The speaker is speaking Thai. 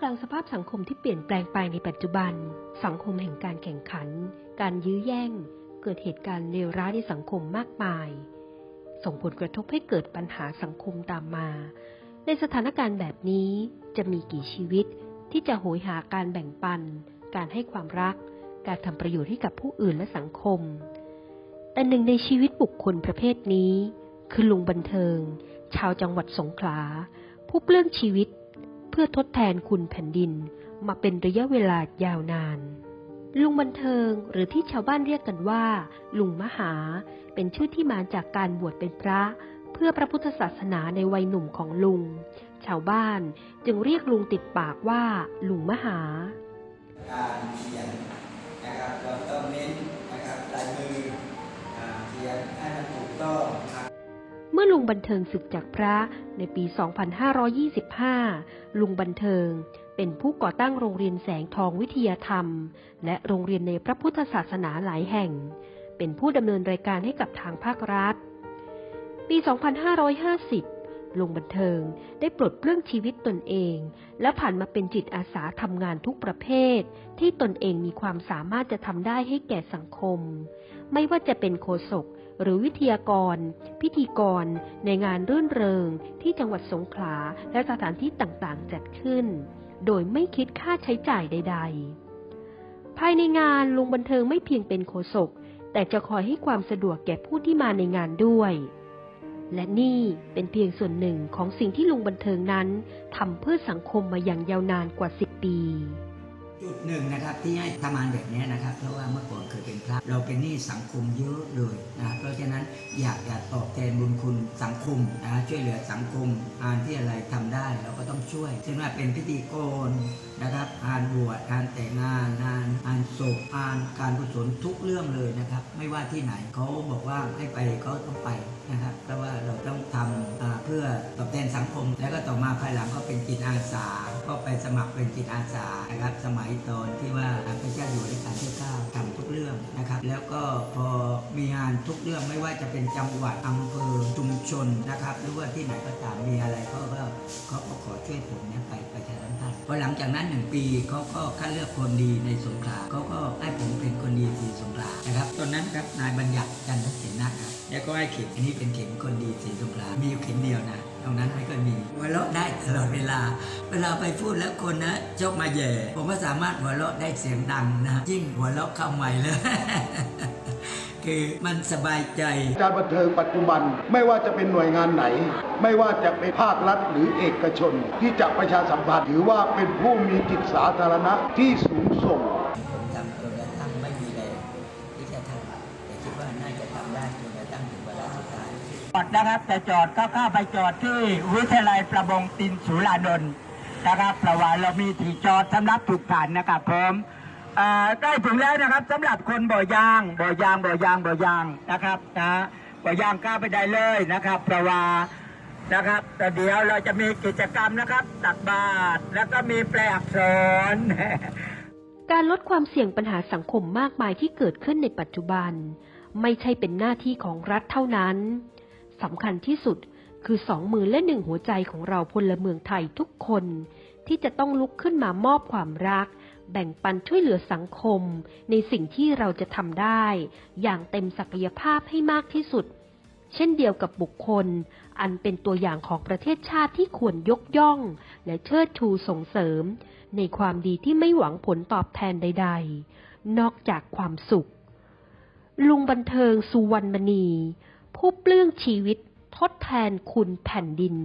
กลางสภาพสังคมที่เปลี่ยนแปลงไปในปัจจุบัน สังคมแห่งการแข่งขัน การยื้อแย่ง เกิดเหตุการณ์เลวร้ายในสังคมมากมาย ส่งผลกระทบให้เกิดปัญหาสังคมตามมา ในสถานการณ์แบบนี้จะมีกี่ชีวิตที่จะโหยหาการแบ่งปัน การให้ความรัก การทำประโยชน์ให้กับผู้อื่นและสังคม แต่หนึ่งในชีวิตบุคคลประเภทนี้ คือลุงบันเทิง ชาวจังหวัดสงขลา ผู้เปลื้องชีวิต พื่อทดแทนคุณแผ่นดินมาเป็นระยะเวลายาวนาน ลุงบันเทิงหรือที่ชาวบ้านเรียกกันว่า ลุงมหา เป็นชื่อที่มาจากการบวชเป็นพระ เพื่อพระพุทธศาสนาในวัยหนุ่มของลุง ชาวบ้านจึงเรียกลุงติดปากว่าลุงมหา การเขียน ลุงบันเทิงศึกจากพระในปี 2525 ลุงบันเทิงเป็นผู้ก่อตั้งโรงเรียนแสงทองวิทยาธรรม และโรงเรียนในพระพุทธศาสนาหลายแห่ง เป็นผู้ดำเนินรายการให้กับทางภาครัฐ ปี 2550 ลุงบันเทิง ได้ปลดเปลื้องชีวิตตนเอง และผ่านมาเป็นจิตอาสาทำงานทุกประเภท ที่ตนเองมีความสามารถจะทำได้ให้แก่สังคม ไม่ว่าจะเป็นโฆษกหรือวิทยากร พิธีกร ในงานรื่นเริง ที่จังหวัดสงขลาและสถานที่ต่างๆ จัดขึ้น โดยไม่คิดค่าใช้จ่ายใด ๆ ภายในงานลุงบันเทิงไม่เพียงเป็นโฆษกแต่จะคอยให้ความสะดวกแก่ผู้ที่มาในงานด้วย และนี่เป็นเพียงส่วนหนึ่งของสิ่งที่ลุงบันเทิงนั้นทำเพื่อสังคมมาอย่างยาวนานกว่า 10 ปี จุดหนึ่งนะครับที่ให้ทำงานแบบนี้นะครับ เพราะว่าเมื่อก่อนเคยเป็นพระเราเป็นหนี้สังคมเยอะเลยนะเพราะฉะนั้นอยากจะตอบแทนบุญคุณสังคมนะช่วยเหลือสังคมงานที่อะไรทำได้เราก็ต้องช่วยเช่นว่าเป็นพิธีกร นะครับงานบวชงานแต่งงานงานงานศพงานการกุศลทุกเรื่องเลยนะครับ ไม่ว่าที่ไหนเขาบอกว่าให้ไปก็ต้องไปนะครับเพราะว่าเราต้องทำเพื่อตอบแทนสังคม แล้วก็ต่อมาภายหลังก็เป็นจิตอาสา ก็ไปสมัครเป็นจิตอาสานะครับ สมัยตอนที่ว่าพระเจ้าอยู่ในการที่เก้าทำทุกเรื่องนะครับ แล้วก็พอมีงานทุกเรื่องไม่ว่าจะเป็นจังหวัดอำเภอชุมชนนะครับ หรือว่าที่ไหนก็ตามมีอะไรเขาก็เขาก็ขอช่วยผมเนี่ยไปประชาสัมพันธ์พอหลังจากนั้นหนึ่งปีเขาก็คัดเลือกคนดีในสงขลาเขาก็ให้ผมเป็นคนดีสีสงขลานะครับตอนนั้นครับนายบัญญัติจันทเสนะครับแล้วก็ให้เข็มอันนี้เป็นเข็มคนดีสีสงขลามีอยู่เข็มเดียวนะตรงนั้นไม่ค่อยมีหัวเราะได้ตลอดเวลา เวลาไปพูดแล้วคนนะชกมาแย่ ผมก็สามารถหัวเราะได้เสียงดังนะยิ่งหัวเราะเข้าใหม่เลย คือมันสบายใจ การบันเทิงปัจจุบันไม่ว่าจะเป็นหน่วยงานไหน ไม่ว่าจะเป็นภาครัฐหรือเอกชน ที่จะประชาสัมพันธ์ถือว่าเป็นผู้มีจิตสาธารณะที่สูงส่งผมทำจนกระทั่งไม่มีแรงที่จะทำแต่คิดว่าน่าจะทำได้จนกระทั่งถึงเวลาสุดท้ายจอดนะครับจะจอดก็เข้าไปจอดที่วิทยาลัยประมงตินสุรานนท์นะครับเพราะว่าเรามีที่จอดสำหรับทุกท่านนะครับผมเอ่อ ใกล้ถึงแล้วนะครับสำหรับคนบ่อยางบ่อยางบ่อยางบ่อยางนะครับนะบ่อยางกล้าไปได้เลยนะครับเพราะว่านะครับแต่เดี๋ยวเราจะมีกิจกรรมนะครับตักบาตรแล้วก็มีแปลอักษรการลดความเสี่ยงปัญหาสังคมมากมายที่เกิดขึ้นในปัจจุบัน ไม่ใช่เป็นหน้าที่ของรัฐเท่านั้นสำคัญที่สุดคือสองมือและหนึ่งหัวใจของเราพลเมืองไทยทุกคน ที่จะต้องลุกขึ้นมามอบความรัก แบ่งปันช่วยเหลือสังคม ในสิ่งที่เราจะทำได้ อย่างเต็มศักยภาพให้มากที่สุด เช่นเดียวกับบุคคล อันเป็นตัวอย่างของประเทศชาติที่ควรยกย่อง และเชิดชูส่งเสริม ในความดีที่ไม่หวังผลตอบแทนใด ๆ นอกจากความสุข ลุงบันเทิงสุวรรณมณี ผู้เปลื้องชีวิตทดแทนคุณแผ่นดิน